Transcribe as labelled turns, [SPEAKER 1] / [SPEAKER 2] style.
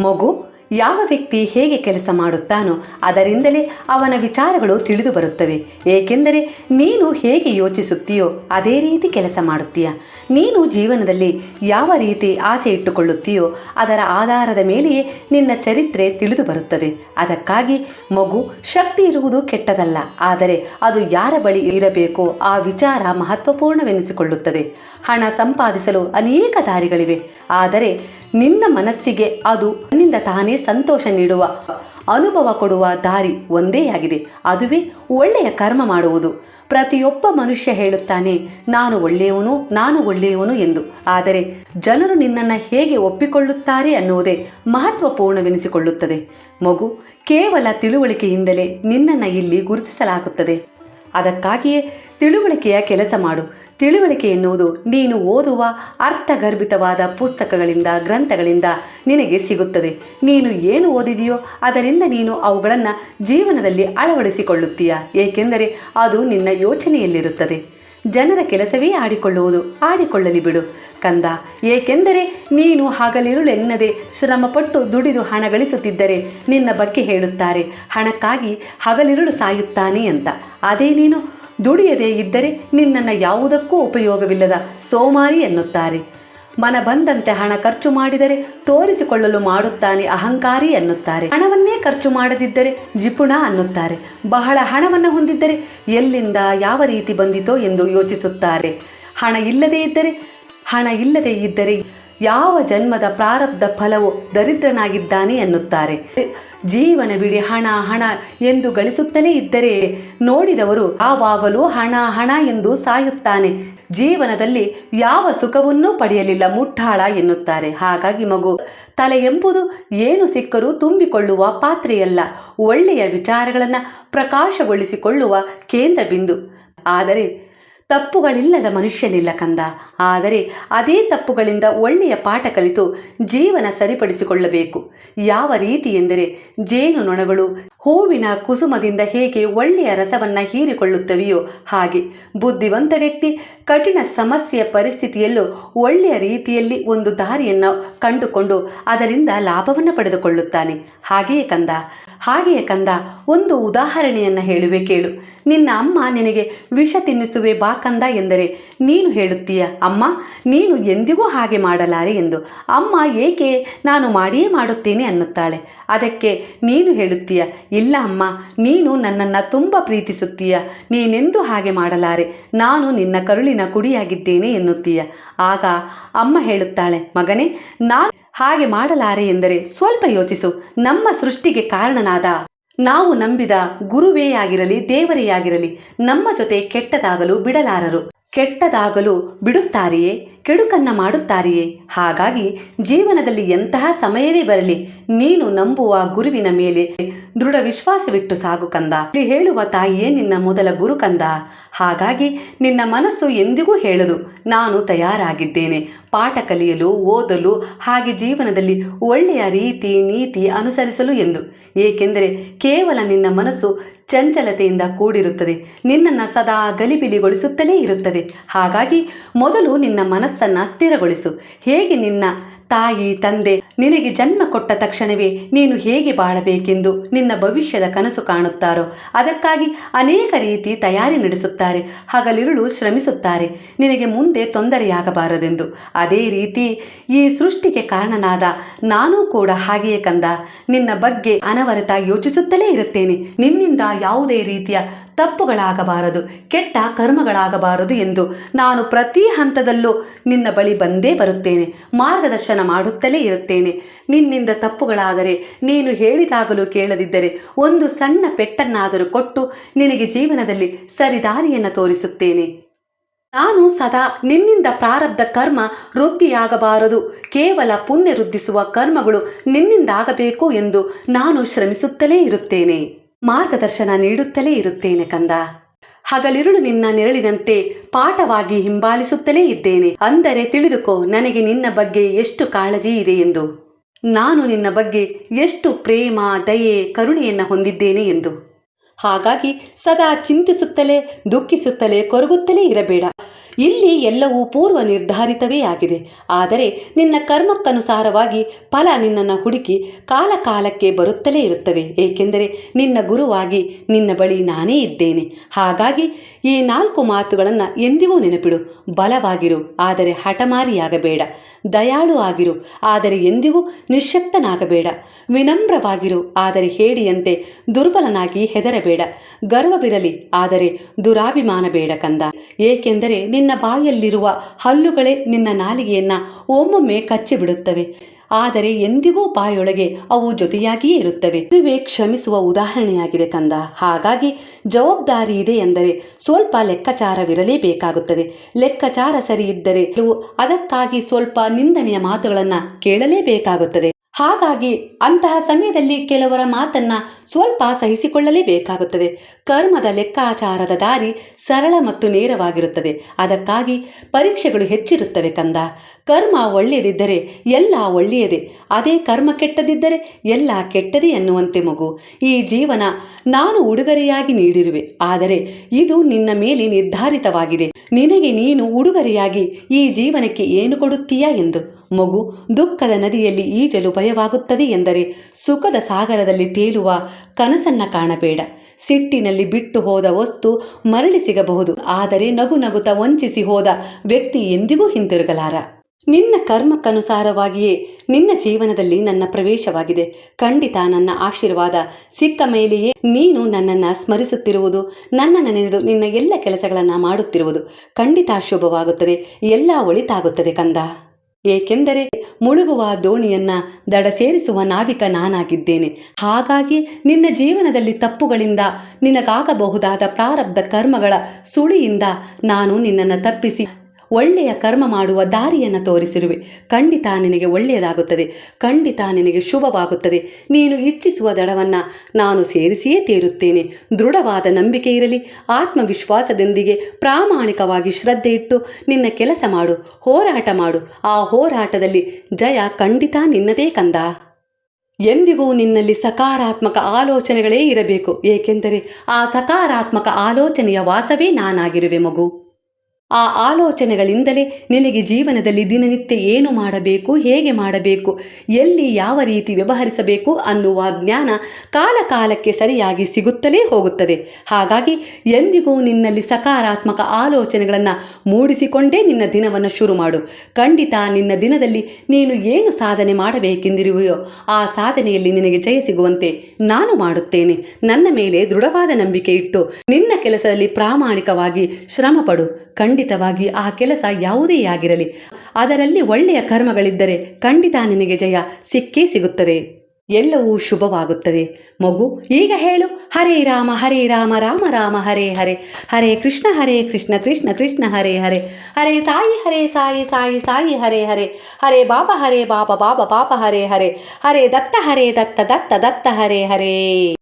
[SPEAKER 1] ಮಗು ಯಾವ ವ್ಯಕ್ತಿ ಹೇಗೆ ಕೆಲಸ ಮಾಡುತ್ತಾನೋ ಅದರಿಂದಲೇ ಅವನ ವಿಚಾರಗಳು ತಿಳಿದು ಬರುತ್ತವೆ. ಏಕೆಂದರೆ ನೀನು ಹೇಗೆ ಯೋಚಿಸುತ್ತೀಯೋ ಅದೇ ರೀತಿ ಕೆಲಸ ಮಾಡುತ್ತೀಯ. ನೀನು ಜೀವನದಲ್ಲಿ ಯಾವ ರೀತಿ ಆಸೆ ಇಟ್ಟುಕೊಳ್ಳುತ್ತೀಯೋ ಅದರ ಆಧಾರದ ಮೇಲೆಯೇ ನಿನ್ನ ಚರಿತ್ರೆ ತಿಳಿದು ಬರುತ್ತದೆ. ಅದಕ್ಕಾಗಿ ಮಗು ಶಕ್ತಿ ಇರುವುದು ಕೆಟ್ಟದಲ್ಲ, ಆದರೆ ಅದು ಯಾರ ಬಳಿ ಇರಬೇಕೋ ಆ ವಿಚಾರ ಮಹತ್ವಪೂರ್ಣವೆನಿಸಿಕೊಳ್ಳುತ್ತದೆ. ಹಣ ಸಂಪಾದಿಸಲು ಅನೇಕ ದಾರಿಗಳಿವೆ, ಆದರೆ ನಿನ್ನ ಮನಸ್ಸಿಗೆ ಅದು ನಿನ್ನಿಂದ ತಾನೇ ಸಂತೋಷ ನೀಡುವ. ಅನುಭವ ಕೊಡುವ ದಾರಿ ಒಂದೇ ಆಗಿದೆ. ಅದುವೇ ಒಳ್ಳೆಯ ಕರ್ಮ ಮಾಡುವುದು. ಪ್ರತಿಯೊಬ್ಬ ಮನುಷ್ಯ ಹೇಳುತ್ತಾನೆ, ನಾನು ಒಳ್ಳೆಯವನು ನಾನು ಒಳ್ಳೆಯವನು ಎಂದು. ಆದರೆ ಜನರು ನಿನ್ನನ್ನು ಹೇಗೆ ಒಪ್ಪಿಕೊಳ್ಳುತ್ತಾರೆ ಅನ್ನುವುದೇ ಮಹತ್ವಪೂರ್ಣವೆನಿಸಿಕೊಳ್ಳುತ್ತದೆ. ಮಗು, ಕೇವಲ ತಿಳುವಳಿಕೆಯಿಂದಲೇ ನಿನ್ನನ್ನು ಇಲ್ಲಿ ಗುರುತಿಸಲಾಗುತ್ತದೆ. ಅದಕ್ಕಾಗಿಯೇ ತಿಳುವಳಿಕೆಯ ಕೆಲಸ ಮಾಡು. ತಿಳುವಳಿಕೆ ಎನ್ನುವುದು ನೀನು ಓದುವ ಅರ್ಥಗರ್ಭಿತವಾದ ಪುಸ್ತಕಗಳಿಂದ, ಗ್ರಂಥಗಳಿಂದ ನಿನಗೆ ಸಿಗುತ್ತದೆ. ನೀನು ಏನು ಓದಿದೆಯೋ ಅದರಿಂದ ನೀನು ಅವುಗಳನ್ನು ಜೀವನದಲ್ಲಿ ಅಳವಡಿಸಿಕೊಳ್ಳುತ್ತೀಯ. ಏಕೆಂದರೆ ಅದು ನಿನ್ನ ಯೋಚನೆಯಲ್ಲಿರುತ್ತದೆ. ಜನರ ಕೆಲಸವೇ ಆಡಿಕೊಳ್ಳುವುದು. ಆಡಿಕೊಳ್ಳಲಿ ಬಿಡು, ಕಂದ. ಏಕೆಂದರೆ ನೀನು ಹಗಲಿರುಳೆನ್ನದೆ ಶ್ರಮಪಟ್ಟು ದುಡಿದು ಹಣ ಗಳಿಸುತ್ತಿದ್ದರೆ ನಿನ್ನ ಬಗ್ಗೆ ಹೇಳುತ್ತಾರೆ. ಹಣಕ್ಕಾಗಿ ಹಗಲಿರುಳು ಸಾಯುತ್ತಾನೆ ಅಂತ. ಅದೇ ನೀನು ದುಡಿಯದೇ ಇದ್ದರೆ ನಿನ್ನನ್ನು ಯಾವುದಕ್ಕೂ ಉಪಯೋಗವಿಲ್ಲದ ಸೋಮಾರಿ ಎನ್ನುತ್ತಾರೆ. ಮನ ಬಂದಂತೆ ಹಣ ಖರ್ಚು ಮಾಡಿದರೆ ತೋರಿಸಿಕೊಳ್ಳಲು ಮಾಡುತ್ತಾನೆ ಅಹಂಕಾರಿ ಎನ್ನುತ್ತಾರೆ. ಹಣವನ್ನೇ ಖರ್ಚು ಮಾಡದಿದ್ದರೆ ಜಿಪುಣ ಅನ್ನುತ್ತಾರೆ. ಬಹಳ ಹಣವನ್ನು ಹೊಂದಿದ್ದರೆ ಎಲ್ಲಿಂದ ಯಾವ ರೀತಿ ಬಂದಿತೋ ಎಂದು ಯೋಚಿಸುತ್ತಾರೆ. ಹಣ ಇಲ್ಲದೇ ಇದ್ದರೆ, ಹಣ ಇಲ್ಲದೇ ಇದ್ದರೆ ಯಾವ ಜನ್ಮದ ಪ್ರಾರಬ್ಧ ಫಲವು ದರಿದ್ರನಾಗಿದ್ದಾನೆ ಎನ್ನುತ್ತಾರೆ. ಜೀವನವಿಡೀ ಹಣ ಹಣ ಎಂದು ಗಳಿಸುತ್ತಲೇ ಇದ್ದರೆ ನೋಡಿದವರು ಆವಾಗಲೂ ಹಣ ಹಣ ಎಂದು ಸಾಯುತ್ತಾನೆ. ಜೀವನದಲ್ಲಿ ಯಾವ ಸುಖವನ್ನೂ ಪಡೆಯಲಿಲ್ಲ ಮುಟ್ಟಾಳ ಎನ್ನುತ್ತಾರೆ. ಹಾಗಾಗಿ ಮಗು, ತಲೆ ಎಂಬುದು ಏನು ಸಿಕ್ಕರೂ ತುಂಬಿಕೊಳ್ಳುವ ಪಾತ್ರೆಯಲ್ಲ. ಒಳ್ಳೆಯ ವಿಚಾರಗಳನ್ನು ಪ್ರಕಾಶಗೊಳಿಸಿಕೊಳ್ಳುವ ಕೇಂದ್ರ ಬಿಂದು ಆದರೆ ತಪ್ಪುಗಳಿಲ್ಲದ ಮನುಷ್ಯನಿಲ್ಲ ಕಂದ. ಆದರೆ ಅದೇ ತಪ್ಪುಗಳಿಂದ ಒಳ್ಳೆಯ ಪಾಠ ಕಲಿತು ಜೀವನ ಸರಿಪಡಿಸಿಕೊಳ್ಳಬೇಕು. ಯಾವ ರೀತಿ ಎಂದರೆ ಜೇನು ನೊಣಗಳು ಹೂವಿನ ಕುಸುಮದಿಂದ ಹೇಗೆ ಒಳ್ಳೆಯ ರಸವನ್ನು ಹೀರಿಕೊಳ್ಳುತ್ತವೆಯೋ ಹಾಗೆ. ಬುದ್ಧಿವಂತ ವ್ಯಕ್ತಿ ಕಠಿಣ ಸಮಸ್ಯೆಯ ಪರಿಸ್ಥಿತಿಯಲ್ಲೂ ಒಳ್ಳೆಯ ರೀತಿಯಲ್ಲಿ ಒಂದು ದಾರಿಯನ್ನು ಕಂಡುಕೊಂಡು ಅದರಿಂದ ಲಾಭವನ್ನು ಪಡೆದುಕೊಳ್ಳುತ್ತಾನೆ. ಹಾಗೆಯೇ ಕಂದ. ಹಾಗೆಯೇ ಕಂದ, ಒಂದು ಉದಾಹರಣೆಯನ್ನು ಹೇಳುವೆ ಕೇಳು. ನಿನ್ನ ಅಮ್ಮ ನಿನಗೆ ವಿಷ ತಿನ್ನಿಸುವೆ ಬಾ ಕಂದ ಎಂದರೆ ನೀನು ಹೇಳುತ್ತೀಯ, ಅಮ್ಮ, ನೀನು ಎಂದಿಗೂ ಹಾಗೆ ಮಾಡಲಾರೆ ಎಂದು. ಅಮ್ಮ, ಏಕೆ ನಾನು ಮಾಡಿಯೇ ಮಾಡುತ್ತೇನೆ ಅನ್ನುತ್ತಾಳೆ. ಅದಕ್ಕೆ ನೀನು ಹೇಳುತ್ತೀಯ, ಇಲ್ಲ, ಅಮ್ಮ, ನೀನು ನನ್ನನ್ನು ತುಂಬ ಪ್ರೀತಿಸುತ್ತೀಯ, ನೀನೆಂದು ಹಾಗೆ ಮಾಡಲಾರೆ. ನಾನು ನಿನ್ನ ಕರುಳಿನ ಕುಡಿಯಾಗಿದ್ದೇನೆ ಎನ್ನುತ್ತೀಯ. ಆಗ ಅಮ್ಮ ಹೇಳುತ್ತಾಳೆ, ಮಗನೇ, ನಾನು ಹಾಗೆ ಮಾಡಲಾರೆ ಎಂದರೆ ಸ್ವಲ್ಪ ಯೋಚಿಸು, ನಮ್ಮ ಸೃಷ್ಟಿಗೆ ಕಾರಣನಾದ ನಾವು ನಂಬಿದ ಗುರುವೇ ಆಗಿರಲಿ ದೇವರೇ ಆಗಿರಲಿ ನಮ್ಮ ಜೊತೆ ಕೆಟ್ಟದಾಗಲು ಬಿಡಲಾರರು. ಕೆಟ್ಟದಾಗಲು ಬಿಡುತ್ತಾರೆಯೇ? ಕೆಡುಕನ್ನ ಮಾಡುತ್ತಾರೆಯೇ? ಹಾಗಾಗಿ ಜೀವನದಲ್ಲಿ ಎಂತಹ ಸಮಯವೇ ಬರಲಿ, ನೀನು ನಂಬುವ ಗುರುವಿನ ಮೇಲೆ ದೃಢ ವಿಶ್ವಾಸವಿಟ್ಟು ಸಾಗು ಕಂದ. ಇಲ್ಲಿ ಹೇಳುವ ತಾಯಿಯೇ ನಿನ್ನ ಮೊದಲ ಗುರು ಕಂದ. ಹಾಗಾಗಿ ನಿನ್ನ ಮನಸ್ಸು ಎಂದಿಗೂ ಹೇಳದು, ನಾನು ತಯಾರಾಗಿದ್ದೇನೆ. ಪಾಠ ಕಲಿಯಲು, ಓದಲು, ಹಾಗೆ ಜೀವನದಲ್ಲಿ ಒಳ್ಳೆಯ ರೀತಿ ನೀತಿ ಅನುಸರಿಸಲು ಎಂದು. ಏಕೆಂದರೆ ಕೇವಲ ನಿನ್ನ ಮನಸ್ಸು ಚಂಚಲತೆಯಿಂದ ಕೂಡಿರುತ್ತದೆ. ನಿನ್ನನ್ನು ಸದಾ ಗಲಿಬಿಲಿಗೊಳಿಸುತ್ತಲೇ ಇರುತ್ತದೆ. ಹಾಗಾಗಿ ಮೊದಲು ನಿನ್ನ ಮನಸ್ಸನ್ನು ಸ್ಥಿರಗೊಳಿಸು. ಹೇಗೆ ನಿನ್ನ ತಾಯಿ ತಂದೆ, ನಿನಗೆ ಜನ್ಮ ಕೊಟ್ಟ ತಕ್ಷಣವೇ ನೀನು ಹೇಗೆ ಬಾಳಬೇಕೆಂದು ನಿನ್ನ ಭವಿಷ್ಯದ ಕನಸು ಕಾಣುತ್ತಾರೋ, ಅದಕ್ಕಾಗಿ ಅನೇಕ ರೀತಿ ತಯಾರಿ ನಡೆಸುತ್ತಾರೆ, ಹಗಲಿರುಳು ಶ್ರಮಿಸುತ್ತಾರೆ. ನಿನಗೆ ಮುಂದೆ ತೊಂದರೆಯಾಗಬಾರದೆಂದು. ಅದೇ ರೀತಿ ಈ ಸೃಷ್ಟಿಗೆ ಕಾರಣನಾದ ನಾನೂ ಕೂಡ ಹಾಗೆಯೇ ಕಂದ. ನಿನ್ನ ಬಗ್ಗೆ ಅನವರತ ಯೋಚಿಸುತ್ತಲೇ ಇರುತ್ತೇನೆ. ನಿನ್ನಿಂದ ಯಾವುದೇ ರೀತಿಯ ತಪ್ಪುಗಳಾಗಬಾರದು, ಕೆಟ್ಟ ಕರ್ಮಗಳಾಗಬಾರದು ಎಂದು ನಾನು ಪ್ರತಿ ಹಂತದಲ್ಲೂ ನಿನ್ನ ಬಳಿ ಬಂದೇ ಬರುತ್ತೇನೆ, ಮಾರ್ಗದರ್ಶನ ಮಾಡುತ್ತಲೇ ಇರುತ್ತೇನೆ. ನಿನ್ನಿಂದ ತಪ್ಪುಗಳಾದರೆ ನೀನು ಹೇಳಿದಾಗಲೂ ಕೇಳದಿದ್ದರೆ ಒಂದು ಸಣ್ಣ ಪೆಟ್ಟನ್ನಾದರೂ ಕೊಟ್ಟು ನಿನಗೆ ಜೀವನದಲ್ಲಿ ಸರಿದಾರಿಯನ್ನು ತೋರಿಸುತ್ತೇನೆ. ನಾನು ಸದಾ ನಿನ್ನಿಂದ ಪ್ರಾರಬ್ಧ ಕರ್ಮ ವೃದ್ಧಿಯಾಗಬಾರದು ಕೇವಲ ಪುಣ್ಯ ವೃದ್ಧಿಸುವ ಕರ್ಮಗಳು ನಿನ್ನಿಂದಾಗಬೇಕು ಎಂದು ನಾನು ಶ್ರಮಿಸುತ್ತಲೇ ಇರುತ್ತೇನೆ. ಮಾರ್ಗದರ್ಶನ ನೀಡುತ್ತಲೇ ಇರುತ್ತೇನೆ ಕಂದ. ಹಗಲಿರುಳು ನಿನ್ನ ನೆರಳಿನಂತೆ ಪಾಠವಾಗಿ ಹಿಂಬಾಲಿಸುತ್ತಲೇ ಇದ್ದೇನೆ. ಅಂದರೆ ತಿಳಿದುಕೋ, ನನಗೆ ನಿನ್ನ ಬಗ್ಗೆ ಎಷ್ಟು ಕಾಳಜಿ ಇದೆ ಎಂದು. ನಾನು ನಿನ್ನ ಬಗ್ಗೆ ಎಷ್ಟು ಪ್ರೇಮ, ದಯೆ, ಕರುಣೆಯನ್ನು ಹೊಂದಿದ್ದೇನೆ ಎಂದು. ಹಾಗಾಗಿ ಸದಾ ಚಿಂತಿಸುತ್ತಲೇ, ದುಃಖಿಸುತ್ತಲೇ, ಕೊರಗುತ್ತಲೇ ಇರಬೇಡ. ಇಲ್ಲಿ ಎಲ್ಲವೂ ಪೂರ್ವ ನಿರ್ಧಾರಿತವೇ ಆಗಿದೆ. ಆದರೆ ನಿನ್ನ ಕರ್ಮಕ್ಕನುಸಾರವಾಗಿ ಫಲ ನಿನ್ನನ್ನು ಹುಡುಕಿ ಕಾಲ ಕಾಲಕ್ಕೆ ಬರುತ್ತಲೇ ಇರುತ್ತವೆ. ಏಕೆಂದರೆ ನಿನ್ನ ಗುರುವಾಗಿ ನಿನ್ನ ಬಳಿ ನಾನೇ ಇದ್ದೇನೆ. ಹಾಗಾಗಿ ಈ ನಾಲ್ಕು ಮಾತುಗಳನ್ನು ಎಂದಿಗೂ ನೆನಪಿಡು. ಬಲವಾಗಿರು, ಆದರೆ ಹಠಮಾರಿಯಾಗಬೇಡ. ದಯಾಳು ಆಗಿರು, ಆದರೆ ಎಂದಿಗೂ ನಿಶ್ಶಕ್ತನಾಗಬೇಡ. ವಿನಮ್ರವಾಗಿರು, ಆದರೆ ಹೇಡಿಯಂತೆ ದುರ್ಬಲನಾಗಿ ಹೆದರಬೇಡ. ಗರ್ವವಿರಲಿ, ಆದರೆ ದುರಾಭಿಮಾನ ಬೇಡ ಕಂದ. ಏಕೆಂದರೆ ನಿನ್ನ ಬಾಯಲ್ಲಿರುವ ಹಲ್ಲುಗಳೇ ನಿನ್ನ ನಾಲಿಗೆಯನ್ನ ಒಮ್ಮೊಮ್ಮೆ ಕಚ್ಚಿಬಿಡುತ್ತವೆ. ಆದರೆ ಎಂದಿಗೂ ಬಾಯೊಳಗೆ ಅವು ಜೊತೆಯಾಗಿಯೇ ಇರುತ್ತವೆ. ಇದುವೇ ಕ್ಷಮಿಸುವ ಉದಾಹರಣೆಯಾಗಿದೆ ಕಂದ. ಹಾಗಾಗಿ ಜವಾಬ್ದಾರಿ ಇದೆ ಎಂದರೆ ಸ್ವಲ್ಪ ಲೆಕ್ಕಾಚಾರವಿರಲೇಬೇಕಾಗುತ್ತದೆ. ಲೆಕ್ಕಾಚಾರ ಸರಿ ಇದ್ದರೆ ಅದಕ್ಕಾಗಿ ಸ್ವಲ್ಪ ನಿಂದನೆಯ ಮಾತುಗಳನ್ನು ಕೇಳಲೇಬೇಕಾಗುತ್ತದೆ. ಹಾಗಾಗಿ ಅಂತಹ ಸಮಯದಲ್ಲಿ ಕೆಲವರ ಮಾತನ್ನ ಸ್ವಲ್ಪ ಸಹಿಸಿಕೊಳ್ಳಲೇಬೇಕಾಗುತ್ತದೆ. ಕರ್ಮದ ಲೆಕ್ಕಾಚಾರದ ದಾರಿ ಸರಳ ಮತ್ತು ನೇರವಾಗಿರುತ್ತದೆ. ಅದಕ್ಕಾಗಿ ಪರೀಕ್ಷೆಗಳು ಹೆಚ್ಚಿರುತ್ತವೆ ಕಂದ. ಕರ್ಮ ಒಳ್ಳೆಯದಿದ್ದರೆ ಎಲ್ಲ ಒಳ್ಳೆಯದೇ. ಅದೇ ಕರ್ಮ ಕೆಟ್ಟದಿದ್ದರೆ ಎಲ್ಲ ಕೆಟ್ಟದೇ ಎನ್ನುವಂತೆ ಮಗು. ಈ ಜೀವನ ನಾನು ಉಡುಗೊರೆಯಾಗಿ ನೀಡಿರುವೆ. ಆದರೆ ಇದು ನಿನ್ನ ಮೇಲೆ ನಿರ್ಧಾರಿತವಾಗಿದೆ. ನಿನಗೆ ನೀನು ಉಡುಗೊರೆಯಾಗಿ ಈ ಜೀವನಕ್ಕೆ ಏನು ಕೊಡುತ್ತೀಯಾ ಎಂದು. ಮಗು ದುಃಖದ ನದಿಯಲ್ಲಿ ಈಜಲು ಭಯವಾಗುತ್ತದೆ ಎಂದರೆ ಸುಖದ ಸಾಗರದಲ್ಲಿ ತೇಲುವ ಕನಸನ್ನ ಕಾಣಬೇಡ. ಸಿಟ್ಟಿನಲ್ಲಿ ಬಿಟ್ಟು ಹೋದ ವಸ್ತು ಮರಳಿ ಸಿಗಬಹುದು. ಆದರೆ ನಗು ನಗುತ ವಂಚಿಸಿ ಹೋದ ವ್ಯಕ್ತಿ ಎಂದಿಗೂ ಹಿಂತಿರುಗಲಾರ. ನಿನ್ನ ಕರ್ಮಕ್ಕನುಸಾರವಾಗಿಯೇ ನಿನ್ನ ಜೀವನದಲ್ಲಿ ನನ್ನ ಪ್ರವೇಶವಾಗಿದೆ. ಖಂಡಿತ ನನ್ನ ಆಶೀರ್ವಾದ ಸಿಕ್ಕ ಮೇಲೆಯೇ ನೀನು ನನ್ನನ್ನು ಸ್ಮರಿಸುತ್ತಿರುವುದು, ನನ್ನನ್ನು ನೆನೆದು ನಿನ್ನ ಎಲ್ಲ ಕೆಲಸಗಳನ್ನು ಮಾಡುತ್ತಿರುವುದು ಖಂಡಿತ ಶುಭವಾಗುತ್ತದೆ. ಎಲ್ಲ ಒಳಿತಾಗುತ್ತದೆ ಕಂದ. ಏಕೆಂದರೆ ಮುಳುಗುವ ದೋಣಿಯನ್ನ ದಡ ಸೇರಿಸುವ ನಾವಿಕ ನಾನಾಗಿದ್ದೇನೆ. ಹಾಗಾಗಿ ನಿನ್ನ ಜೀವನದಲ್ಲಿ ತಪ್ಪುಗಳಿಂದ ನಿನಗಾಗಬಹುದಾದ ಪ್ರಾರಬ್ಧ ಕರ್ಮಗಳ ಸುಳಿಯಿಂದ ನಾನು ನಿನ್ನನ್ನು ತಪ್ಪಿಸಿ ಒಳ್ಳೆಯ ಕರ್ಮ ಮಾಡುವ ದಾರಿಯನ್ನು ತೋರಿಸಿರುವೆ. ಖಂಡಿತ ನಿನಗೆ ಒಳ್ಳೆಯದಾಗುತ್ತದೆ. ಖಂಡಿತ ನಿನಗೆ ಶುಭವಾಗುತ್ತದೆ. ನೀನು ಇಚ್ಛಿಸುವ ದಡವನ್ನು ನಾನು ಸೇರಿಸಿಯೇ ತೀರುತ್ತೇನೆ. ದೃಢವಾದ ನಂಬಿಕೆ ಇರಲಿ. ಆತ್ಮವಿಶ್ವಾಸದೊಂದಿಗೆ ಪ್ರಾಮಾಣಿಕವಾಗಿ ಶ್ರದ್ಧೆ ಇಟ್ಟು ನಿನ್ನ ಕೆಲಸ ಮಾಡು. ಹೋರಾಟ ಮಾಡು. ಆ ಹೋರಾಟದಲ್ಲಿ ಜಯ ಖಂಡಿತ ನಿನ್ನದೇ ಕಂದ. ಎಂದಿಗೂ ನಿನ್ನಲ್ಲಿ ಸಕಾರಾತ್ಮಕ ಆಲೋಚನೆಗಳೇ ಇರಬೇಕು. ಏಕೆಂದರೆ ಆ ಸಕಾರಾತ್ಮಕ ಆಲೋಚನೆಯ ವಾಸವೇ ನಾನಾಗಿರುವೆ ಮಗು. ಆ ಆಲೋಚನೆಗಳಿಂದಲೇ ನಿನಗೆ ಜೀವನದಲ್ಲಿ ದಿನನಿತ್ಯ ಏನು ಮಾಡಬೇಕು, ಹೇಗೆ ಮಾಡಬೇಕು, ಎಲ್ಲಿ ಯಾವ ರೀತಿ ವ್ಯವಹರಿಸಬೇಕು ಅನ್ನುವ ಜ್ಞಾನ ಕಾಲಕಾಲಕ್ಕೆ ಸರಿಯಾಗಿ ಸಿಗುತ್ತಲೇ ಹೋಗುತ್ತದೆ. ಹಾಗಾಗಿ ಎಂದಿಗೂ ನಿನ್ನಲ್ಲಿ ಸಕಾರಾತ್ಮಕ ಆಲೋಚನೆಗಳನ್ನು ಮೂಡಿಸಿಕೊಂಡೇ ನಿನ್ನ ದಿನವನ್ನು ಶುರು ಮಾಡು. ಖಂಡಿತ ನಿನ್ನ ದಿನದಲ್ಲಿ ನೀನು ಏನು ಸಾಧನೆ ಮಾಡಬೇಕೆಂದಿರುವೆಯೋ ಆ ಸಾಧನೆಯಲ್ಲಿ ನಿನಗೆ ಜಯ ಸಿಗುವಂತೆ ನಾನು ಮಾಡುತ್ತೇನೆ. ನನ್ನ ಮೇಲೆ ದೃಢವಾದ ನಂಬಿಕೆ ಇಟ್ಟು ನಿನ್ನ ಕೆಲಸದಲ್ಲಿ ಪ್ರಾಮಾಣಿಕವಾಗಿ ಶ್ರಮಪಡು. ಖಂಡಿತವಾಗಿ ಆ ಕೆಲಸ ಯಾವುದೇ ಆಗಿರಲಿ. ಅದರಲ್ಲಿ ಒಳ್ಳೆಯ ಕರ್ಮಗಳಿದ್ದರೆ ಖಂಡಿತ ನಿನಗೆ ಜಯ ಸಿಕ್ಕೇ ಸಿಗುತ್ತದೆ. ಎಲ್ಲವೂ ಶುಭವಾಗುತ್ತದೆ. ಮಗು, ಈಗ ಹೇಳು. ಹರೇ ರಾಮ ಹರೇ ರಾಮ ರಾಮ ರಾಮ, ಹರೇ ಹರೇ. ಹರೇ ಕೃಷ್ಣ ಹರೇ ಕೃಷ್ಣ ಕೃಷ್ಣ ಕೃಷ್ಣ, ಹರೇ ಹರೇ. ಹರೇ ಸಾಯಿ ಹರೇ ಸಾಯಿ ಸಾಯಿ ಸಾಯಿ, ಹರೇ ಹರೇ. ಹರೇ ಬಾಬಾ ಹರೇ ಬಾಬಾ ಬಾಬಾ ಬಾಬಾ, ಹರೇ ಹರೇ. ಹರೇ ದತ್ತ ಹರೇ ದತ್ತ ದತ್ತ ದತ್ತ, ಹರೇ ಹರೇ.